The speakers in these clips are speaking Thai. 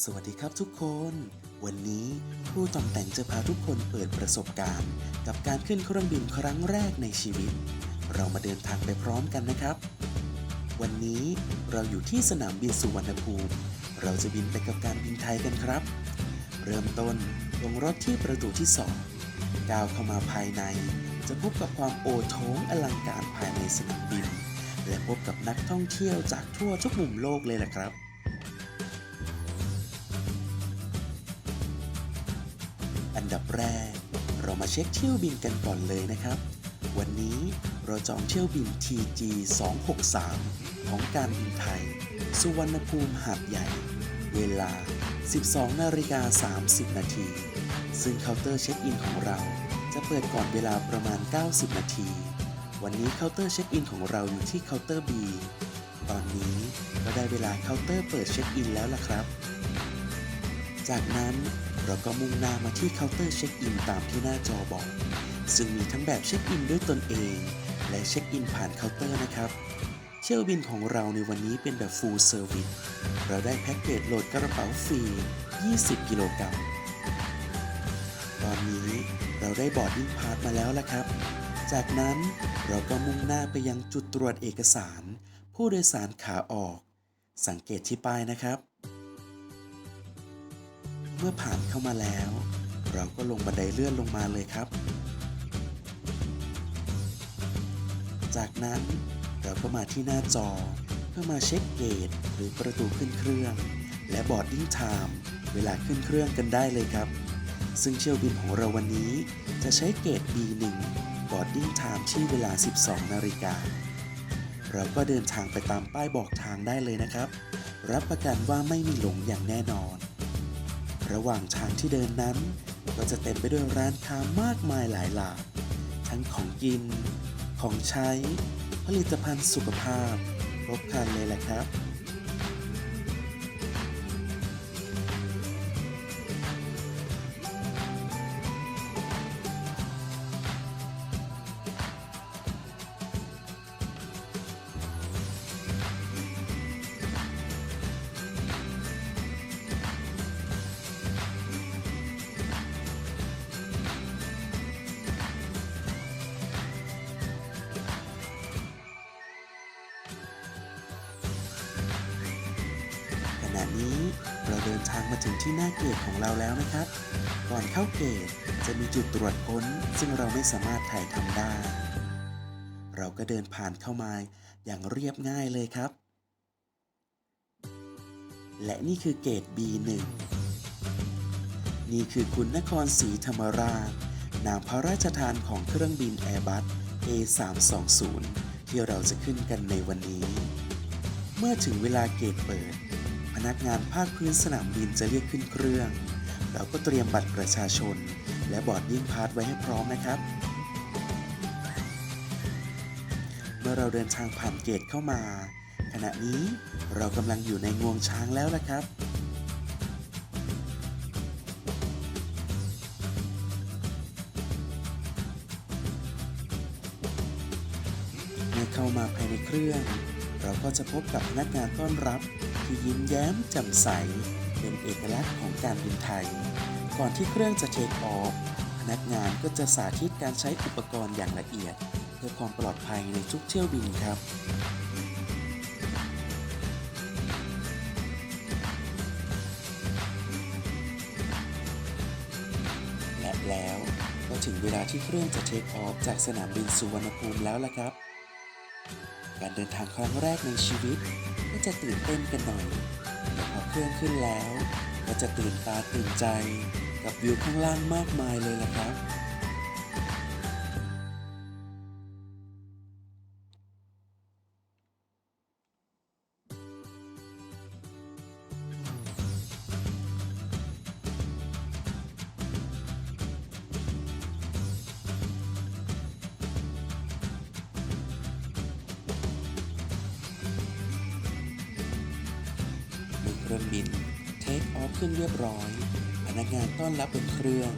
สวัสดีครับทุกคน วันนี้ครูตอมแต่งจะพาทุกคนเปิดประสบการณ์ กับการขึ้นเครื่องบินครั้งแรกในชีวิต เรามาเดินทางไปพร้อมกันนะครับ วันนี้เราอยู่ที่สนามบินสุวรรณภูมิ เราจะบินไปกับการบินไทยกันครับ เริ่มต้นลงรถที่ประตูที่สองก้าวเข้ามาภายใน จะพบกับความโอโถงอลังการภายในสนามบิน และพบกับนักท่องเที่ยวจากทั่วทุกมุมโลกเลยแหละครับ ดับแรก เรามาเช็คเที่ยวบินกันก่อนเลยนะครับ วันนี้เราจองเที่ยวบิน TG 263ของการบินไทย สุวรรณภูมิหาดใหญ่ เวลา 12นาฬิกา30 นาที ซึ่งเคาน์เตอร์เช็คอินของเราจะเปิดก่อนเวลาประมาณ 90 นาที วันนี้เคาน์เตอร์เช็คอินของเราอยู่ที่เคาน์เตอร์ B ตอนนี้ก็ได้เวลาเคาน์เตอร์เปิดเช็คอินแล้วล่ะครับ จากนั้น เราก็มุ่งหน้ามาที่เคาน์เตอร์เช็คอินตามที่หน้าจอบอก ซึ่งมีทั้งแบบเช็คอินด้วยตนเอง และเช็คอินผ่านเคาน์เตอร์นะครับ เที่ยวบินของเราในวันนี้เป็นแบบ full service เราได้แพ็กเกจโหลดกระเป๋าฟรี 20 กิโลกรัม ตอนนี้เราได้บอร์ดดิ้งพาสมาแล้วละครับ จากนั้นเราก็มุ่งหน้าไปยังจุดตรวจเอกสาร ผู้โดยสารขาออก สังเกตที่ป้ายนะครับ มื่อผ่านเข้ามาแล้ว เราก็ลงบันไดเลื่อนลงมาเลยครับ จากนั้นเราก็มาที่หน้าจอ เพื่อมาเช็คเกตหรือประตูขึ้นเครื่อง และบอร์ดดิ้งไทม์เวลาขึ้นเครื่องกันได้เลยครับ ซึ่งเที่ยวบินของเราวันนี้ จะใช้เกต B1 บอร์ดดิ้งไทม์ที่เวลา 12 นาฬิกาเราก็เดินทางไปตามป้ายบอกทางได้เลยนะครับ รับประกันว่าไม่มีหลงอย่างแน่นอน ระหว่างทางที่เดินนั้น ก็จะเต็มไปด้วยร้านค้ามากมายหลายหลาก ทั้งของกิน ของใช้ ผลิตภัณฑ์สุขภาพ ครบครันเลยแหละครับ มาถึงที่หน้าเกตของเราแล้วนะครับ ก่อนเข้าเกตจะมีจุดตรวจค้น ซึ่งเราไม่สามารถถ่ายทำได้ เราก็เดินผ่านเข้ามาอย่างเรียบง่ายเลยครับ และนี่คือเกต B1 นี่คือคุณนครศรีธรรมราช นามพระราชทานของเครื่องบิน Airbus A320 ที่เราจะขึ้นกันในวันนี้ เมื่อถึงเวลาเกตเปิด นักงานภาคพื้นสนามบินจะเรียกขึ้นเครื่อง เราก็เตรียมบัตรประชาชน และบอร์ดดิ้งพาสไว้ให้พร้อมนะครับ เมื่อเราเดินทางผ่านเกตเข้ามา ขณะนี้เรากำลังอยู่ในงวงช้างแล้วละครับเมื่อเข้ามาภายในเครื่อง เราก็จะพบกับพนักงานต้อนรับ ที่ยิ้มแย้มแจ่มใส เป็นเอกลักษณ์ของการบินไทย ก่อนที่เครื่องจะเทคออฟพนักงานก็จะสาธิตการใช้อุปกรณ์อย่างละเอียด เพื่อความปลอดภัยในทุกเที่ยวบินครับและแล้วก็ถึงเวลาที่เครื่องจะเทคออฟจากสนามบินสุวรรณภูมิแล้วล่ะครับ การเดินทางครั้งแรกในชีวิต ก็จะตื่นเต้นกันหน่อยแต่พอเครื่องขึ้นแล้ว ก็จะตื่นตาตื่นใจ กับวิวข้างล่างมากมายเลยล่ะครับ รื่องบิน เทคออฟขึ้นเรียบร้อย พนักงานต้อนรับบนเครื่อง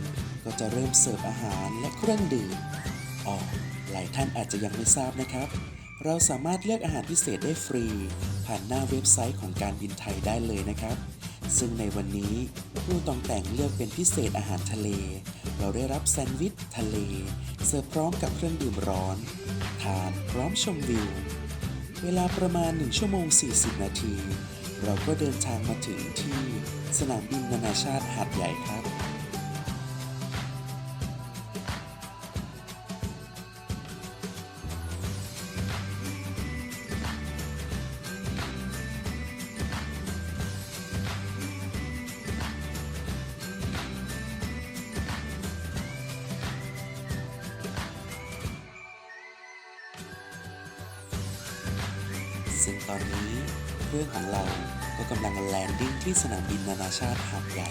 ก็จะเริ่มเสิร์ฟอาหารและเครื่องดื่มอ๋อหลายท่านอาจจะยังไม่ทราบนะครับ เราสามารถเลือกอาหารพิเศษได้ฟรี ผ่านหน้าเว็บไซต์ของการบินไทยได้เลยนะครับ ซึ่งในวันนี้ครูตองแต่งเลือกเป็นพิเศษอาหารทะเล เราได้รับแซนด์วิชทะเล เสิร์ฟพร้อมกับเครื่องดื่มร้อน ทานพร้อมชมวิว เวลาประมาณ 1 ชั่วโมง 40 นาที เราก็เดินทางมาถึงที่สนามบินนานาชาติหาดใหญ่ครับ ซึ่งตอนนี้เครื่องของเราก็กำลังแลนดิ้งที่สนามบินนานาชาติหาดใหญ่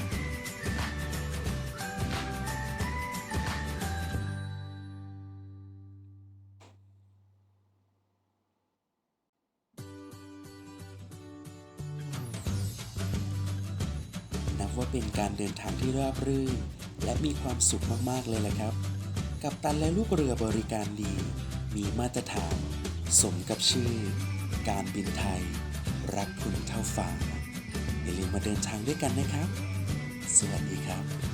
นับว่าเป็นการเดินทางที่ราบรื่น และมีความสุขมากๆเลยแหละครับ กับตันและลูกเรือบริการดี มีมาตรฐาน สมกับชื่อ การบินไทย รักคุณเท่าฟ้าอย่าลืมมาเดินทางด้วยกันนะครับ สวัสดีครับ